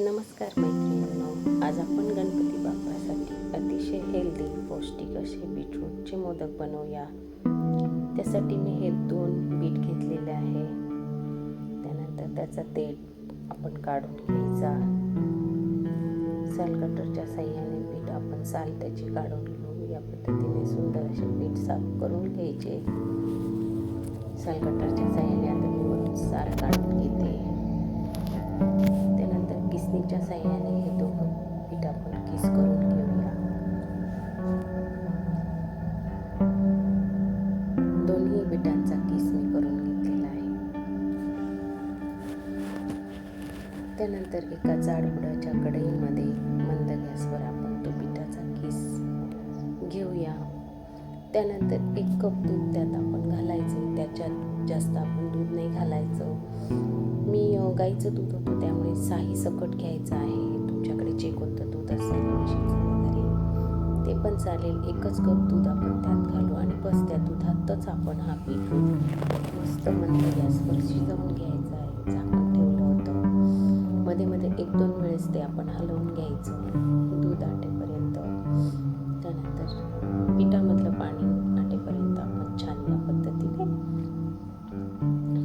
नमस्कार मैत्रिणींनो. आज आपण गणपती बाप्पासाठी अतिशय हेल्दी पौष्टिक असे बीटरूटचे मोदक बनवूया. त्यासाठी मी हे दोन बीट घेतलेले आहे. त्यानंतर त्याचा तेल आपण काढून घ्यायचा. साल कटरच्या साह्याने पीठ आपण साल त्याची काढून घेऊ. या पद्धतीने सुंदर असे पीठ साफ करून घ्यायचे. साल कटरच्या साह्याने आता मी वरून साल काढून घेते. दोन्ही बेटांचा किस मी करून घेतलेला आहे. त्यानंतर एका जाडबुडाच्या कढईमध्ये मंद गॅसवर आपण तो पिठाचा किस घेऊया. त्यानंतर एक कप दूध त्यात आपण घालायचं. त्याच्यात जास्त आपण दूध नाही घालायचं. मी गाईचं दूध होतं त्यामुळे साही सकट घ्यायचं आहे. तुमच्याकडे जे कोणतं दूध असेल म्हशीचं ते पण चालेल. एकच कप दूध आपण त्यात घालू आणि बस त्या दुधातच आपण हा पीठ मस्त मंद गॅसवर शिजवून घ्यायचा आहे. झाकण ठेवलं होतं. मध्ये मध्ये एक दोन वेळेस ते आपण हलवून घ्यायचं दूध आटेपर्यंत. त्यानंतर पिठामधलं पाणी आटेपर्यंत आपण छान या पद्धतीने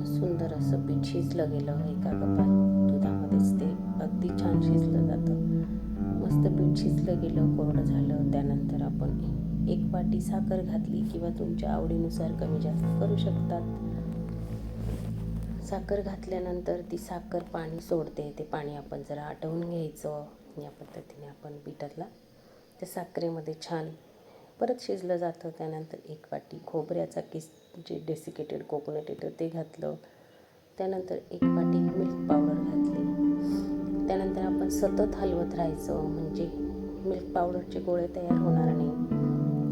सुंदर असं पीठ शिजलं गेलं. एका कपात दुधामध्येच ते अगदी छान शिजलं जातं. मस्त पीठ शिजलं गेलं कोरडं झालं त्यानंतर आपण एक वाटी साखर घातली किंवा तुमच्या आवडीनुसार कमी जास्त करू शकतात. साखर घातल्यानंतर ती साखर पाणी सोडते. ते पाणी आपण जरा आटवून घ्यायचं. या पद्धतीने आपण पिठातला त्या साखरेमध्ये छान परत शिजलं जातं. त्यानंतर एक वाटी खोबऱ्याचा किस जे डेसिकेटेड कोकोनट येतं ते घातलं. त्यानंतर एक वाटी मिल्क पावडर घातली. त्यानंतर आपण सतत हलवत राहायचं म्हणजे मिल्क पावडरचे गोळे तयार होणार नाही.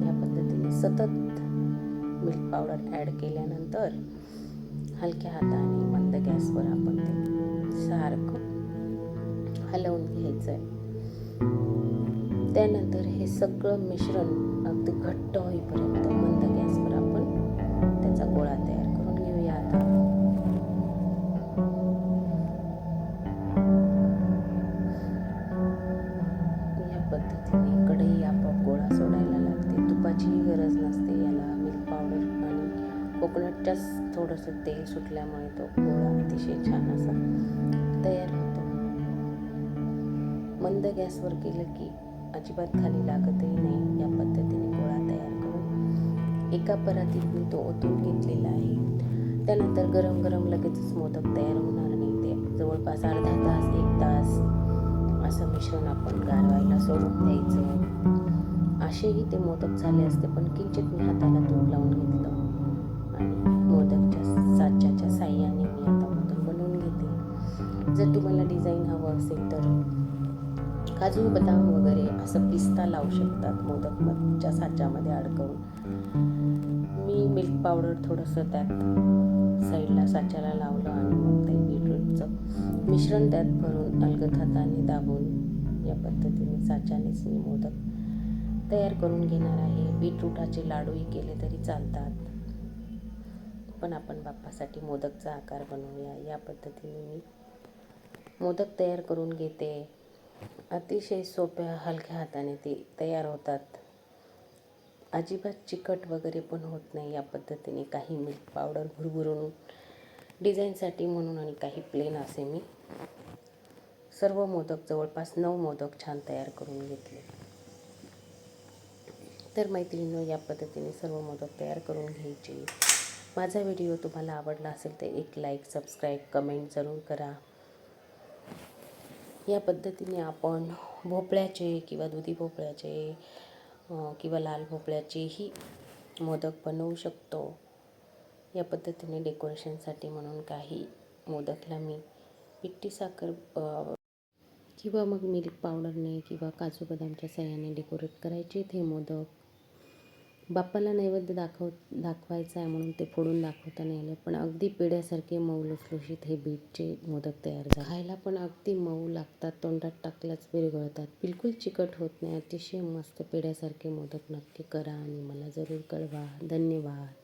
या पद्धतीने सतत मिल्क पावडर ॲड केल्यानंतर हलक्या हाताने मंद गॅसवर आपण ते सारखं हलवून घ्यायचं आहे त्यानंतर हे सगळं मिश्रण अगदी घट्ट होईपर्यंत मंद गॅसवर आपण त्याचा गोळा तयार करून घेऊया आता. कोकोनटच्याच थोडंसं तेल सुटल्यामुळे तो गोळा अतिशय छान असा तयार होतो. मंद गॅसवर केलं की अजिबात खाली लागतही नाही या पद्धतीने गोळा तयार करून एका परातीत मी तो ओतून घेतलेला आहे. त्यानंतर गरम गरम लगेचच मोदक तयार होणार नाही. ते जवळपास अर्धा तास एक तास असं मिश्रण आपण गारवायला सोडून द्यायचं. असेही ते मोदक झाले असते पण किंचित मी हाताला तूप लावून घेतलं. मोदकच्या साच्याच्या साह्याने मी आता मोदक बनवून घेते. जर तुम्हाला डिझाईन हवं असेल तर काजू बदाम वगैरे असं पिस्ता लावू शकतात मोदकच्या साच्यामध्ये अडकवून. मी मिल्क पावडर थोडंसं त्यात साईडला साच्याला लावलं आणि मग ते बीटरूटचं मिश्रण त्यात भरून अलगद हाताने दाबून या पद्धतीने साच्यानेच मी मोदक तयार करून घेणार आहे. बीटरूटाचे लाडूही केले तरी चालतात. पण आपण बाप्पासाठी मोदकचा आकार बनवूया. या पद्धतीने मी मोदक तयार करून घेते. अतिशय सोप्या हलक्या हाताने ते तयार होतात. अजिबात चिकट वगैरे पण होत नाही. या पद्धतीने काही मिल्क पावडर भुरभुरून डिझाईनसाठी म्हणून आणि काही प्लेन असे मी सर्व मोदक जवळपास नऊ मोदक छान तयार करून घेतले. तर मैत्रिणींनो या पद्धतीने सर्व मोदक तयार करून घ्यायचे. माझा व्हिडिओ तुम्हाला आवडला असेल तर एक लाईक सबस्क्राईब कमेंट जरूर करा. या पद्धतीने आपण भोपळ्याचे किंवा दुधी भोपळ्याचे किंवा लाल भोपळ्याचेही मोदक बनवू शकतो. या पद्धतीने डेकोरेशनसाठी म्हणून काही मोदकला मी पिट्टी साखर किंवा मग मिल्क पावडरने किंवा काजू बदामच्या सहाय्याने डेकोरेट करायचे ते मोदक. बाप्पाला नैवेद्य दाखव दाखवायचा आहे म्हणून ते फोडून दाखवता नाही आले. पण अगदी पेढ्यासारखे मऊ लुसलुशीत हे बीटचे मोदक तयार झाले. खायला पण अगदी मऊ लागतात तोंडात टाकल्याच विरघळतात. बिलकुल चिकट होत नाही. अतिशय मस्त पेढ्यासारखे मोदक नक्की करा आणि मला जरूर कळवा. धन्यवाद.